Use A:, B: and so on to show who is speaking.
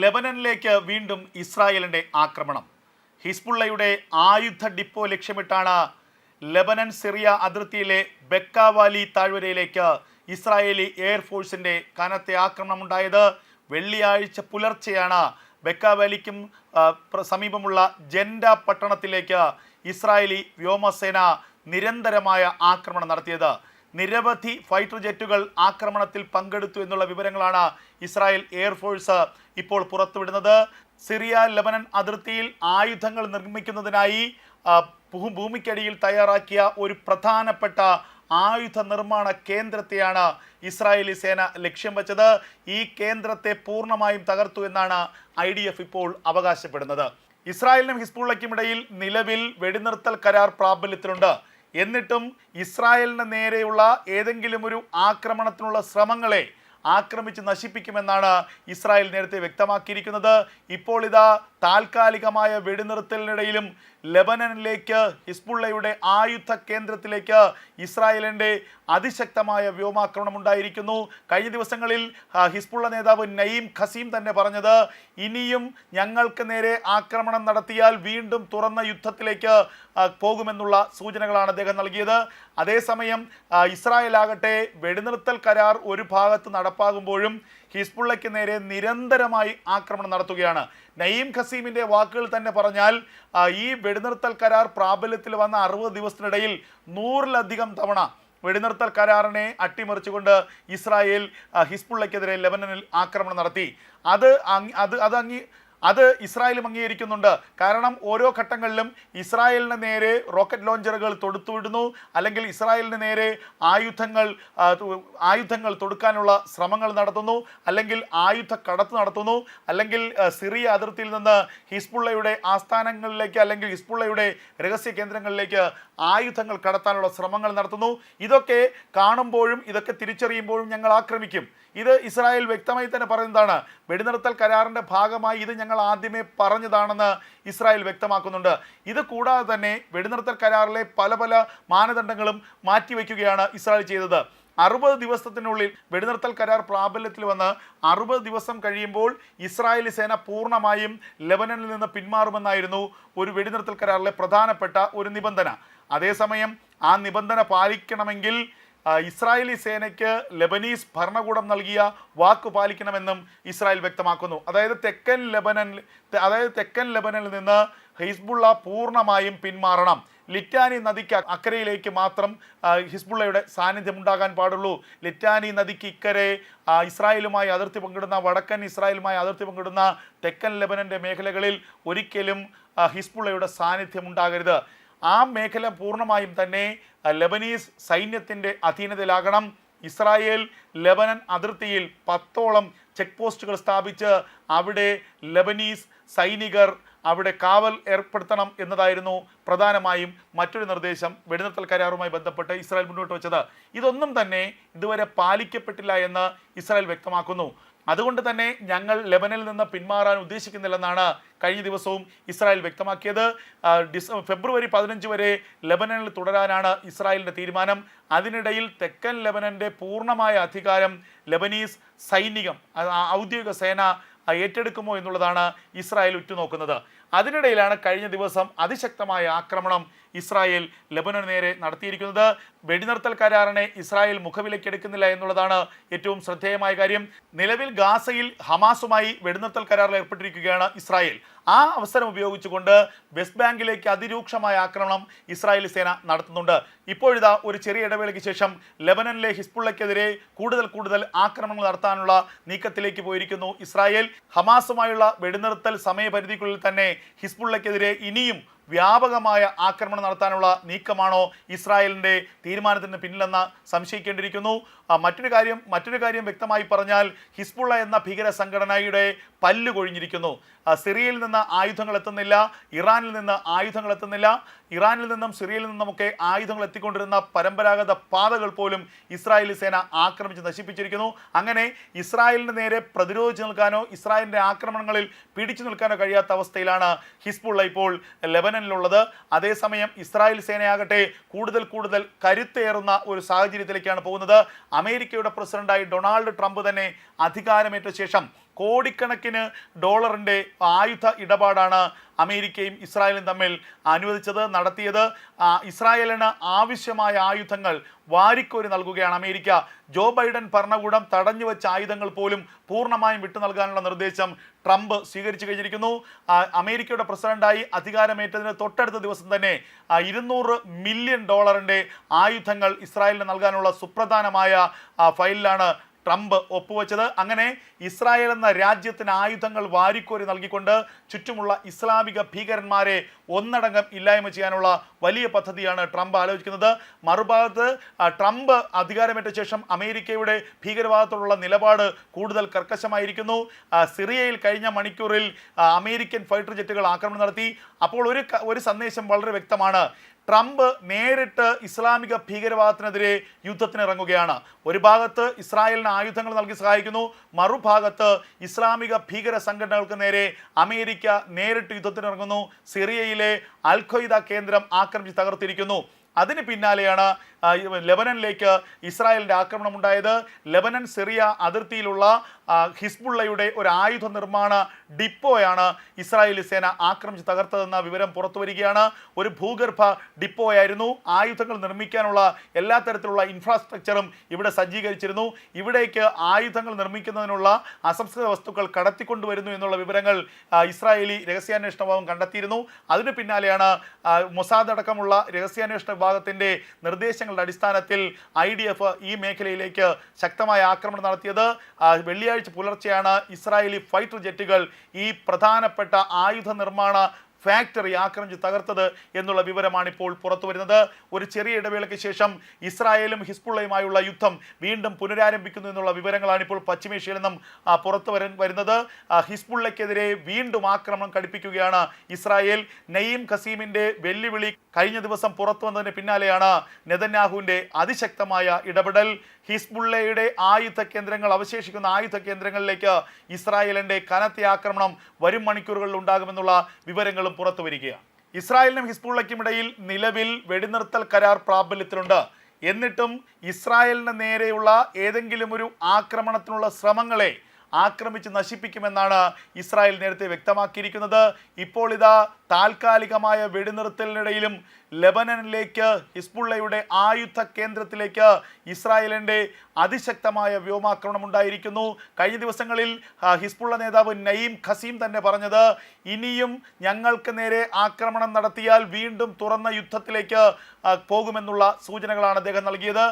A: ലെബനനിലേക്ക് വീണ്ടും ഇസ്രായേലിന്റെ ആക്രമണം. ഹിസ്ബുള്ളയുടെ ആയുധ ഡിപ്പോ ലക്ഷ്യമിട്ടാണ് ലെബനൻ സിറിയ അതിർത്തിയിലെ ബെക്കാവാലി താഴ്വരയിലേക്ക് ഇസ്രായേലി എയർഫോഴ്സിന്റെ കനത്തെ ആക്രമണം ഉണ്ടായത് വെള്ളിയാഴ്ച പുലർച്ചെയാണ് ബെക്കാവാലിക്കും സമീപമുള്ള ജെൻഡ പട്ടണത്തിലേക്ക് ഇസ്രായേലി വ്യോമസേന നിരന്തരമായ ആക്രമണം നടത്തിയത്. നിരവധി ഫൈറ്റർ ജെറ്റുകൾ ആക്രമണത്തിൽ പങ്കെടുത്തു എന്നുള്ള വിവരങ്ങളാണ് ഇസ്രായേൽ എയർഫോഴ്സ് ഇപ്പോൾ പുറത്തുവിടുന്നത്. സിറിയ ലബനൻ അതിർത്തിയിൽ ആയുധങ്ങൾ നിർമ്മിക്കുന്നതിനായി ഭൂമിക്കടിയിൽ തയ്യാറാക്കിയ ഒരു പ്രധാനപ്പെട്ട ആയുധ നിർമ്മാണ കേന്ദ്രത്തെയാണ് ഇസ്രായേലി സേന ലക്ഷ്യം വെച്ചത്. ഈ കേന്ദ്രത്തെ പൂർണമായും തകർത്തു എന്നാണ് ഐ ഇപ്പോൾ അവകാശപ്പെടുന്നത്. ഇസ്രായേലിനും ഹിസ്ബുള്ളയ്ക്കും ഇടയിൽ നിലവിൽ വെടിനിർത്തൽ കരാർ പ്രാബല്യത്തിലുണ്ട്. എന്നിട്ടും ഇസ്രായേലിന് നേരെയുള്ള ഏതെങ്കിലും ഒരു ആക്രമണത്തിനുള്ള ശ്രമങ്ങളെ ആക്രമിച്ച് നശിപ്പിക്കുമെന്നാണ് ഇസ്രായേൽ നേരത്തെ വ്യക്തമാക്കിയിരിക്കുന്നത്. ഇപ്പോൾ ഇതാ താൽക്കാലികമായ വെടിനിർത്തലിനിടയിലും ലെബനനിലേക്ക് ഹിസ്ബുള്ളയുടെ ആയുധ കേന്ദ്രത്തിലേക്ക് ഇസ്രായേലിന്റെ അതിശക്തമായ വ്യോമാക്രമണം ഉണ്ടായിരിക്കുന്നു കഴിഞ്ഞ ദിവസങ്ങളിൽ ഹിസ്ബുള്ള നേതാവ് നയീം ഖസീം തന്നെ പറഞ്ഞത് ഇനിയും ഞങ്ങൾക്ക് നേരെ ആക്രമണം നടത്തിയാൽ വീണ്ടും തുറന്ന യുദ്ധത്തിലേക്ക് പോകുമെന്നുള്ള സൂചനകളാണ് അദ്ദേഹം നൽകിയത്. അതേസമയം ഇസ്രായേലാകട്ടെ വെടിനിർത്തൽ കരാർ ഒരു ഭാഗത്ത് നടപ്പാകുമ്പോഴും ഹിസ്ബുള്ളയ്ക്ക് നേരെ നിരന്തരമായി ആക്രമണം നടത്തുകയാണ്. നയീം ഖസീമിന്റെ വാക്കുകൾ തന്നെ പറഞ്ഞാൽ ഈ വെടിനിർത്തൽ കരാർ പ്രാബല്യത്തിൽ വന്ന അറുപത് ദിവസത്തിനിടയിൽ നൂറിലധികം തവണ വെടിനിർത്തൽ കരാറിനെ അട്ടിമറിച്ചുകൊണ്ട് ഇസ്രായേൽ ഹിസ്ബുള്ളയ്ക്കെതിരെ ലെബനനിൽ ആക്രമണം നടത്തി. അത് അത് അത് അങ്ങി അത് ഇസ്രായേലും അംഗീകരിക്കുന്നുണ്ട്. കാരണം ഓരോ ഘട്ടങ്ങളിലും ഇസ്രായേലിന് നേരെ റോക്കറ്റ് ലോഞ്ചറുകൾ തൊടുത്തുവിടുന്നു. അല്ലെങ്കിൽ ഇസ്രായേലിന് നേരെ ആയുധങ്ങൾ ആയുധങ്ങൾ തൊടുക്കാനുള്ള ശ്രമങ്ങൾ നടത്തുന്നു. അല്ലെങ്കിൽ ആയുധ കടത്ത് നടത്തുന്നു. അല്ലെങ്കിൽ സിറിയ അതിർത്തിയിൽ നിന്ന് ഹിസ്ബുള്ളയുടെ ആസ്ഥാനങ്ങളിലേക്ക് അല്ലെങ്കിൽ ഹിസ്ബുള്ളയുടെ രഹസ്യ കേന്ദ്രങ്ങളിലേക്ക് ആയുധങ്ങൾ കടത്താനുള്ള ശ്രമങ്ങൾ നടത്തുന്നു. ഇതൊക്കെ കാണുമ്പോഴും ഇതൊക്കെ തിരിച്ചറിയുമ്പോഴും ഞങ്ങൾ ആക്രമിക്കും. ഇത് ഇസ്രായേൽ വ്യക്തമായി തന്നെ പറയുന്നതാണ്. വെടിനിർത്തൽ കരാറിന്റെ ഭാഗമായി ഇത് ഞങ്ങൾ ആദ്യമേ പറഞ്ഞതാണെന്ന് ഇസ്രായേൽ വ്യക്തമാക്കുന്നുണ്ട്. ഇത് കൂടാതെ തന്നെ വെടിനിർത്തൽ കരാറിലെ പല പല മാനദണ്ഡങ്ങളും മാറ്റിവെക്കുകയാണ് ഇസ്രായേൽ ചെയ്തത്. അറുപത് ദിവസത്തിനുള്ളിൽ വെടിനിർത്തൽ കരാർ പ്രാബല്യത്തിൽ വന്ന് അറുപത് ദിവസം കഴിയുമ്പോൾ ഇസ്രായേലി സേന പൂർണമായും ലെബനനിൽ നിന്ന് പിന്മാറുമെന്നായിരുന്നു ഒരു വെടിനിർത്തൽ കരാറിലെ പ്രധാനപ്പെട്ട ഒരു നിബന്ധന. അതേസമയം ആ നിബന്ധന പാലിക്കണമെങ്കിൽ ഇസ്രായേലി സേനയ്ക്ക് ലെബനീസ് ഭരണകൂടം നൽകിയ വാക്ക് പാലിക്കണമെന്നും ഇസ്രായേൽ വ്യക്തമാക്കുന്നു. അതായത് തെക്കൻ ലെബനൻ അതായത് തെക്കൻ ലെബനനിൽ നിന്ന് ഹിസ്ബുള്ള പൂർണമായും പിന്മാറണം. ലിറ്റാനി നദിക്ക് അക്കരയിലേക്ക് മാത്രം ഹിസ്ബുള്ളയുടെ സാന്നിധ്യം ഉണ്ടാകാൻ പാടുള്ളൂ. ലിറ്റാനി നദിക്ക് ഇക്കരെ ഇസ്രായേലുമായി അതിർത്തി പങ്കിടുന്ന വടക്കൻ ഇസ്രായേലുമായി അതിർത്തി പങ്കിടുന്ന തെക്കൻ ലെബനന്റെ മേഖലകളിൽ ഒരിക്കലും ഹിസ്ബുള്ളയുടെ സാന്നിധ്യം ഉണ്ടാകരുത്. ആ മേഖല പൂർണമായും തന്നെ ലെബനീസ് സൈന്യത്തിന്റെ അധീനതയിലാകണം. ഇസ്രായേൽ ലെബനൻ അതിർത്തിയിൽ പത്തോളം ചെക്ക് പോസ്റ്റുകൾ സ്ഥാപിച്ച് അവിടെ ലെബനീസ് സൈനികർ അവിടെ കാവൽ ഏർപ്പെടുത്തണം എന്നതായിരുന്നു പ്രധാനമായും മറ്റൊരു നിർദ്ദേശം വെടിനിർത്തൽ കരാറുമായി ബന്ധപ്പെട്ട് ഇസ്രായേൽ മുന്നോട്ട് വെച്ചത്. ഇതൊന്നും തന്നെ ഇതുവരെ പാലിക്കപ്പെട്ടില്ല എന്ന് ഇസ്രായേൽ വ്യക്തമാക്കുന്നു. അതുകൊണ്ട് തന്നെ ഞങ്ങൾ ലെബനിൽ നിന്ന് പിന്മാറാൻ ഉദ്ദേശിക്കുന്നില്ലെന്നാണ് കഴിഞ്ഞ ദിവസവും ഇസ്രായേൽ വ്യക്തമാക്കിയത്. ഡിസ ഫെബ്രുവരി പതിനഞ്ച് വരെ ലെബനനിൽ തുടരാനാണ് ഇസ്രായേലിന്റെ തീരുമാനം. അതിനിടയിൽ തെക്കൻ ലെബനന്റെ പൂർണമായ അധികാരം ലെബനീസ് സൈനികം ഔദ്യോഗിക സേന ഏറ്റെടുക്കുമോ എന്നുള്ളതാണ് ഇസ്രായേൽ ഉറ്റുനോക്കുന്നത്. അതിനിടയിലാണ് കഴിഞ്ഞ ദിവസം അതിശക്തമായ ആക്രമണം ഇസ്രായേൽ ലെബനന് നേരെ നടത്തിയിരിക്കുന്നത്. വെടിനിർത്തൽ കരാറിനെ ഇസ്രായേൽ മുഖവിലക്കെടുക്കുന്നില്ല എന്നുള്ളതാണ് ഏറ്റവും ശ്രദ്ധേയമായ കാര്യം. നിലവിൽ ഗാസയിൽ ഹമാസുമായി വെടിനിർത്തൽ കരാറിൽ ഏർപ്പെട്ടിരിക്കുകയാണ് ഇസ്രായേൽ. ആ അവസരം ഉപയോഗിച്ചുകൊണ്ട് വെസ്റ്റ് ബാങ്കിലേക്ക് അതിരൂക്ഷമായ ആക്രമണം ഇസ്രായേൽ സേന നടത്തുന്നുണ്ട്. ഇപ്പോഴിതാ ഒരു ചെറിയ ഇടവേളയ്ക്ക് ശേഷം ലെബനനിലെ ഹിസ്ബുള്ളയ്ക്കെതിരെ കൂടുതൽ കൂടുതൽ ആക്രമണങ്ങൾ നടത്താനുള്ള നീക്കത്തിലേക്ക് പോയിരിക്കുന്നു ഇസ്രായേൽ. ഹമാസുമായുള്ള വെടിനിർത്തൽ സമയപരിധിക്കുള്ളിൽ തന്നെ ഹിസ്ബുള്ളയ്ക്കെതിരെ ഇനിയും വ്യാപകമായ ആക്രമണം നടത്താനുള്ള നീക്കമാണോ ഇസ്രായേലിന്റെ തീരുമാനത്തിന് പിന്നിലെന്ന് സംശയിക്കേണ്ടിയിരിക്കുന്നു. മറ്റൊരു കാര്യം മറ്റൊരു കാര്യം വ്യക്തമായി പറഞ്ഞാൽ ഹിസ്ബുള്ള എന്ന ഭീകര സംഘടനയുടെ പല്ല് കൊഴിഞ്ഞിരിക്കുന്നു. സിറിയയിൽ നിന്ന് ആയുധങ്ങൾ എത്തുന്നില്ല ഇറാനിൽ നിന്ന് ആയുധങ്ങൾ എത്തുന്നില്ല. ഇറാനിൽ നിന്നും സിറിയയിൽ നിന്നുമൊക്കെ ആയുധങ്ങൾ എത്തിക്കൊണ്ടിരുന്ന പരമ്പരാഗത പാതകൾ പോലും ഇസ്രായേലി സേന ആക്രമിച്ച് നശിപ്പിച്ചിരിക്കുന്നു. അങ്ങനെ ഇസ്രായേലിന് നേരെ പ്രതിരോധിച്ച് നിൽക്കാനോ ഇസ്രായേലിന്റെ ആക്രമണങ്ങളിൽ പിടിച്ചു നിൽക്കാനോ കഴിയാത്ത അവസ്ഥയിലാണ് ഹിസ്ബുള്ള ഇപ്പോൾ ലെബനനിലുള്ളത് അതേസമയം ഇസ്രായേൽ സേനയാകട്ടെ കൂടുതൽ കൂടുതൽ കരുത്തേറുന്ന ഒരു സാഹചര്യത്തിലേക്കാണ് പോകുന്നത്. അമേരിക്കയുടെ പ്രസിഡന്റായി ഡൊണാൾഡ് ട്രംപ് തന്നെ അധികാരമേറ്റ ശേഷം കോടിക്കണക്കിന് ഡോളറിന്റെ ആയുധ ഇടപാടാണ് അമേരിക്കയും ഇസ്രായേലും തമ്മിൽ അനുവദിച്ചത് നടത്തിയത്. ഇസ്രായേലിന് ആവശ്യമായ ആയുധങ്ങൾ വാരിക്കോരി നൽകുകയാണ് അമേരിക്ക. ജോ ബൈഡൻ ഭരണകൂടം തടഞ്ഞു വെച്ച ആയുധങ്ങൾ പോലും പൂർണമായും വിട്ടു നൽകാനുള്ള നിർദ്ദേശം ട്രംപ് സ്വീകരിച്ചു കഴിഞ്ഞിരിക്കുന്നു. അമേരിക്കയുടെ പ്രസിഡന്റായി അധികാരമേറ്റതിന് തൊട്ടടുത്ത ദിവസം തന്നെ ഇരുന്നൂറ് മില്യൺ ഡോളറിന്റെ ആയുധങ്ങൾ ഇസ്രായേലിന് നൽകാനുള്ള സുപ്രധാനമായ ഫയലിലാണ് ട്രംപ് ഒപ്പുവെച്ചത്. അങ്ങനെ ഇസ്രായേൽ എന്ന രാജ്യത്തിന് ആയുധങ്ങൾ വാരിക്കോരി നൽകിക്കൊണ്ട് ചുറ്റുമുള്ള ഇസ്ലാമിക ഭീകരന്മാരെ ഒന്നടങ്കം ഇല്ലായ്മ ചെയ്യാനുള്ള വലിയ പദ്ധതിയാണ് ട്രംപ് ആലോചിക്കുന്നത്. മറുഭാഗത്ത് ട്രംപ് അധികാരമേറ്റ ശേഷം അമേരിക്കയുടെ ഭീകരവാദത്തോടുള്ള നിലപാട് കൂടുതൽ കർക്കശമായിരിക്കുന്നു. സിറിയയിൽ കഴിഞ്ഞ മണിക്കൂറിൽ അമേരിക്കൻ ഫൈറ്റർ ജെറ്റുകൾ ആക്രമണം നടത്തി. അപ്പോൾ ഒരു ഒരു സന്ദേശം വളരെ വ്യക്തമാണ്. ട്രംപ് നേരിട്ട് ഇസ്ലാമിക ഭീകരവാദത്തിനെതിരെ യുദ്ധത്തിന് ഇറങ്ങുകയാണ് ഒരു ഭാഗത്ത് ഇസ്രായേലിന് ആയുധങ്ങൾ നൽകി സഹായിക്കുന്നു മറുഭാഗത്ത് ഇസ്ലാമിക ഭീകര സംഘടനകൾക്ക് നേരെ അമേരിക്ക നേരിട്ട് യുദ്ധത്തിനിറങ്ങുന്നു. സിറിയയിലെ അൽ കേന്ദ്രം ആക്രമിച്ച് തകർത്തിരിക്കുന്നു. അതിന് പിന്നാലെയാണ് ലെബനനിലേക്ക് ഇസ്രായേലിന്റെ ആക്രമണം ഉണ്ടായത് ലെബനൻ സിറിയ അതിർത്തിയിലുള്ള ഹിസ്ബുള്ളയുടെ ഒരു ആയുധ നിർമ്മാണ ഡിപ്പോയാണ് ഇസ്രായേലി സേന ആക്രമിച്ച് തകർത്തതെന്ന വിവരം പുറത്തു വരികയാണ്. ഒരു ഭൂഗർഭ ഡിപ്പോയായിരുന്നു. ആയുധങ്ങൾ നിർമ്മിക്കാനുള്ള എല്ലാ തരത്തിലുള്ള ഇൻഫ്രാസ്ട്രക്ചറും ഇവിടെ സജ്ജീകരിച്ചിരുന്നു. ഇവിടേക്ക് ആയുധങ്ങൾ നിർമ്മിക്കുന്നതിനുള്ള അസംസ്കൃത വസ്തുക്കൾ കടത്തിക്കൊണ്ടുവരുന്നു എന്നുള്ള വിവരങ്ങൾ ഇസ്രായേലി രഹസ്യാന്വേഷണ വിഭാഗം കണ്ടെത്തിയിരുന്നു. അതിന് പിന്നാലെയാണ് മൊസാദ് അടക്കമുള്ള രഹസ്യാന്വേഷണ വിഭാഗത്തിന്റെ നിർദ്ദേശങ്ങളുടെ അടിസ്ഥാനത്തിൽ ഐ ഈ മേഖലയിലേക്ക് ശക്തമായ ആക്രമണം നടത്തിയത്. വെള്ളിയാഴ്ച പുലർച്ചെയാണ് ഇസ്രായേലി ഫൈറ്റർ ജെറ്റുകൾ ഈ പ്രധാനപ്പെട്ട ആയുധ നിർമ്മാണ ഫാക്ടറി ആക്രമിച്ച് തകർത്തത് എന്നുള്ള വിവരമാണ് ഇപ്പോൾ പുറത്തു വരുന്നത്. ഒരു ചെറിയ ഇടവേളയ്ക്ക് ശേഷം ഇസ്രായേലും ഹിസ്ബുള്ളയുമായുള്ള യുദ്ധം വീണ്ടും പുനരാരംഭിക്കുന്നു എന്നുള്ള വിവരങ്ങളാണ് ഇപ്പോൾ പശ്ചിമേഷ്യയിൽ നിന്നും പുറത്തു വര വരുന്നത്. ഹിസ്ബുള്ളയ്ക്കെതിരെ വീണ്ടും ആക്രമണം കടുപ്പിക്കുകയാണ് ഇസ്രായേൽ. നയീം ഖസീമിന്റെ വെല്ലുവിളി കഴിഞ്ഞ ദിവസം പുറത്തു വന്നതിന് പിന്നാലെയാണ് നെതന്യാഹുവിന്റെ അതിശക്തമായ ഇടപെടൽ. ഹിസ്ബുള്ളയുടെ ആയുധ കേന്ദ്രങ്ങൾ അവശേഷിക്കുന്ന ആയുധ കേന്ദ്രങ്ങളിലേക്ക് ഇസ്രായേലിന്റെ കനത്ത ആക്രമണം വരും മണിക്കൂറുകളിൽ ഉണ്ടാകുമെന്നുള്ള വിവരങ്ങളും പുറത്തു വരികയാണ് ഇസ്രായേലിനും ഹിസ്ബുള്ളയ്ക്കും ഇടയിൽ നിലവിൽ വെടിനിർത്തൽ കരാർ പ്രാബല്യത്തിലുണ്ട്. എന്നിട്ടും ഇസ്രായേലിന് നേരെയുള്ള ഏതെങ്കിലും ഒരു ആക്രമണത്തിനുള്ള ശ്രമങ്ങളെ ആക്രമിച്ച് നശിപ്പിക്കുമെന്നാണ് ഇസ്രായേൽ നേരത്തെ വ്യക്തമാക്കിയിരിക്കുന്നത്. ഇപ്പോൾ ഇതാ താൽക്കാലികമായ വെടിനിർത്തലിനിടയിലും ലെബനനിലേക്ക് ഹിസ്ബുള്ളയുടെ ആയുധ കേന്ദ്രത്തിലേക്ക് ഇസ്രായേലിന്റെ അതിശക്തമായ വ്യോമാക്രമണം ഉണ്ടായിരിക്കുന്നു. കഴിഞ്ഞ ദിവസങ്ങളിൽ ഹിസ്ബുള്ള നേതാവ് നയീം ഖസീം തന്നെ പറഞ്ഞത് ഇനിയും ഞങ്ങൾക്ക് നേരെ ആക്രമണം നടത്തിയാൽ വീണ്ടും തുറന്ന യുദ്ധത്തിലേക്ക് പോകുമെന്നുള്ള സൂചനകളാണ് അദ്ദേഹം നൽകിയത്.